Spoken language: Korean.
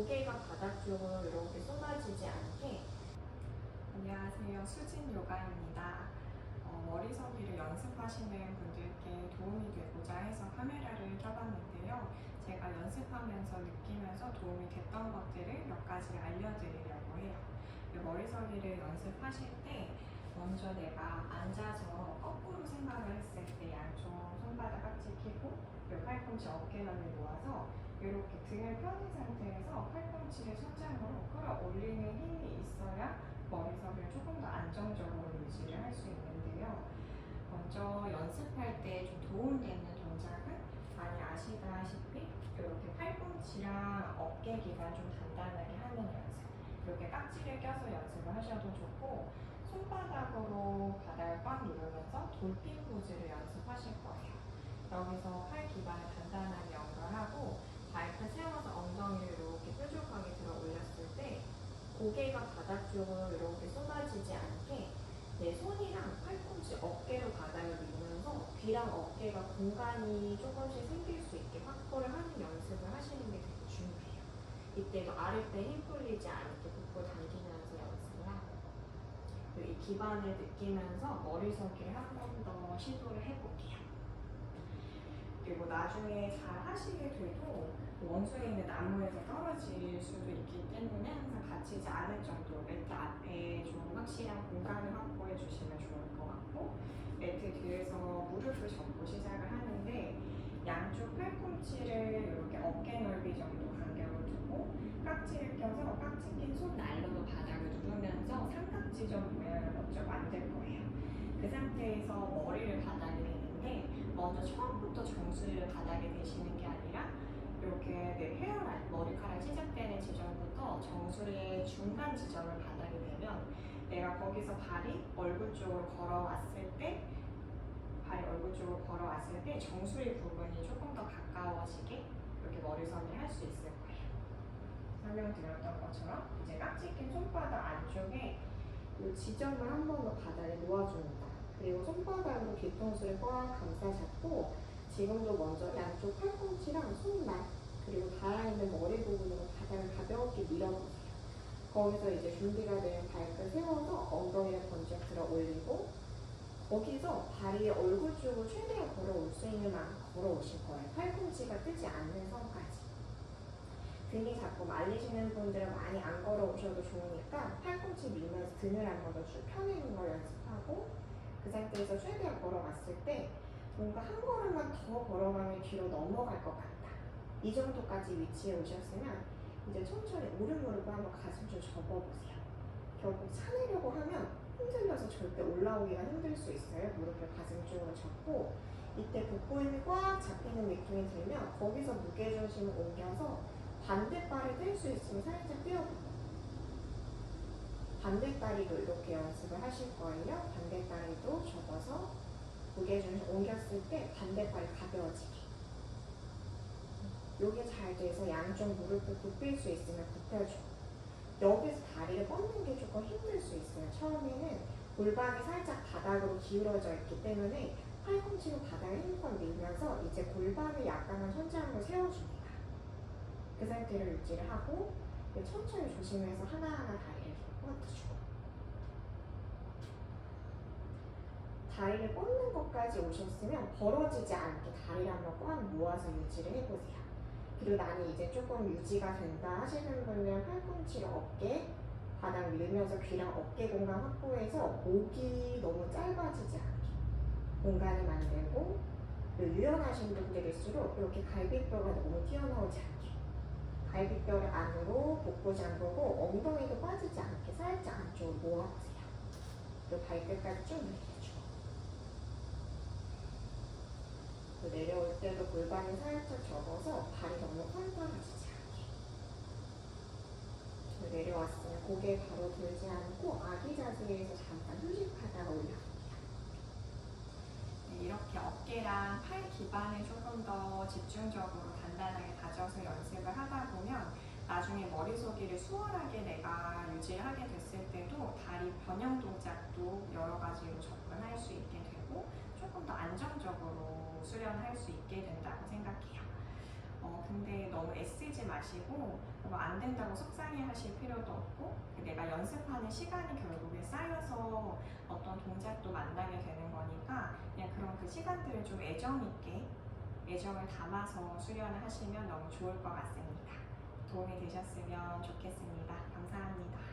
고개가 바닥 쪽으로 이렇게 쏟아지지 않게 안녕하세요. 수진 요가입니다. 어, 머리 서기를 연습하시는 분들께 도움이 되고자 해서 카메라를 켜봤는데요. 제가 연습하면서 느끼면서 도움이 됐던 것들을 몇 가지 알려드리려고 해요. 이 머리 서기를 연습하실 때 먼저 내가 앉아서 거꾸로 생각을 했을 때 양쪽 손바닥 이 팔꿈치 어깨 넓이 모아서 이렇게 등을 펴는 상태에서 팔꿈치를 천장으로 끌어올리는 힘이 있어야 머리석을 조금 더 안정적으로 유지를 할 수 있는데요. 먼저 연습할 때 좀 도움되는 동작은 많이 아시다시피 이렇게 팔꿈치랑 어깨 기반 좀 단단하게 하는 연습. 이렇게 깍지를 껴서 연습을 하셔도 좋고 손바닥으로 바닥을 꽉 누르면서 돌핀 포즈를 연습하실 거예요. 여기서 팔 기반을 단단하게 연결하고 발끝 세워서 엉덩이를 이렇게 뾰족하게 들어 올렸을 때 고개가 바닥 쪽으로 이렇게 쏟아지지 않게 내 손이랑 팔꿈치 어깨로 바닥을 밀면서 귀랑 어깨가 공간이 조금씩 생길 수 있게 확보를 하는 연습을 하시는 게 되게 중요해요. 이때도 아랫배 힘 풀리지 않게 복부 당기면서 연습을 하고 이 기반을 느끼면서 머리서기를 한번 더 시도를 해볼게요. 그리고 나중에 잘 돼도 원숭이 있는 나무에서 떨어질 수도 있기 때문에 항상 다치지 않을 정도로 매트 앞에 좀 확실한 공간을 확보해 주시면 좋을 것 같고 매트 뒤에서 무릎을 접고 시작을 하는데 양쪽 팔꿈치를 이렇게 어깨 넓이 정도 간격을 두고 깍지를 껴서 깍지 낀 손 날로도 바닥을 누르면서 삼각지점 모양을 먼저 만들 거예요. 그 상태에서 머리를 바닥에 대는데 먼저 처음부터 정수리를 바닥에 대시는 게 아니라 내 헤어라인, 머리카락 시작되는 지점부터 정수리의 중간 지점을 바닥에 대면 내가 거기서 발이 얼굴 쪽으로 걸어왔을 때 발이 얼굴 쪽으로 걸어왔을 때 정수리 부분이 조금 더 가까워지게 이렇게 머리선을 할 수 있을 거예요. 설명드렸던 것처럼 이제 깍지 낀 손바닥 안쪽에 이 지점을 한 번 더 바닥에 놓아줍니다. 그리고 손바닥으로 뒤통수를 꽉 감싸 잡고 지금도 먼저 양쪽 팔꿈치랑 손날 그리고 닿아있는 머리 부분으로 바닥을 가볍게 밀어보세요. 거기서 이제 준비가 되면 발끝 세워서 엉덩이를 번쩍 들어 올리고 거기서 발이 얼굴 쪽으로 최대한 걸어올 수 있는 만큼 걸어오실 거예요. 팔꿈치가 뜨지 않는 선까지. 등이 자꾸 말리시는 분들은 많이 안 걸어오셔도 좋으니까 팔꿈치 밀면서 등을 한번더쭉 펴내는 걸 연습하고 그 상태에서 최대한 걸어갔을 때 뭔가 한 걸음만 더 걸어가면 뒤로 넘어갈 것 같다. 이 정도까지 위치에 오셨으면 이제 천천히 오른무릎을 한번 가슴 좀 접어보세요. 결국 차내려고 하면 흔들려서 절대 올라오기가 힘들 수 있어요. 무릎을 가슴 쪽으로 접고 이때 복부 힘이 꽉 잡히는 느낌이 들면 거기서 무게중심을 옮겨서 반대발을 뗄 수 있으면 살짝 띄워보세요. 반대다리도 이렇게 연습을 하실 거예요. 반대다리도 접어서 무게중심 옮겼을 때 반대발이 가벼워지게. 요게 잘 돼서 양쪽 무릎을 굽힐 수 있으면 굽혀주고 여기서 다리를 뻗는 게 조금 힘들 수 있어요. 처음에는 골반이 살짝 바닥으로 기울어져 있기 때문에 팔꿈치로 바닥을 힘껏 밀면서 이제 골반을 약간은 천장으로 세워줍니다. 그 상태를 유지를 하고 천천히 조심해서 하나하나 다리를 뻗어주고 다리를 뻗는 것까지 오셨으면 벌어지지 않게 다리를 한번 꽉 모아서 유지를 해보세요. 그리고 나는 이제 조금 유지가 된다 하시는 분들은 팔꿈치를 어깨, 바닥 밀면서 귀랑 어깨 공간 확보해서 목이 너무 짧아지지 않게 공간을 만들고 유연하신 분들일수록 이렇게 갈비뼈가 너무 튀어나오지 않게 갈비뼈를 안으로 복부 잠그고 엉덩이도 빠지지 않게 살짝 안쪽으로 모아보세요. 그리고 발끝까지 쭉 내려주고 그 내려올 때도 골반을 살짝 접어서 발이 너무 헐거워지지 않게 그 내려왔으면 고개 바로 들지 않고 아기 자세에서 잠깐 휴식하다가 올라갑니다. 네, 이렇게 어깨랑 팔 기반을 조금 더 집중적으로 단단하게 다져서 연습을 하다 보면 나중에 머리속이를 수월하게 내가 유지를 하게 됐을 때도 다리 변형 동작도 여러 가지로 접근할 수 있게 되고 조금 더 안정적으로 수련할 수 있게 된다고 생각해요. 어, 근데 너무 애쓰지 마시고 안 된다고 속상해 하실 필요도 없고 내가 연습하는 시간이 결국에 쌓여서 어떤 동작도 만나게 되는 거니까 그냥 그런 그 시간들을 좀 애정 있게 애정을 담아서 수련을 하시면 너무 좋을 것 같습니다. 도움이 되셨으면 좋겠습니다. 감사합니다.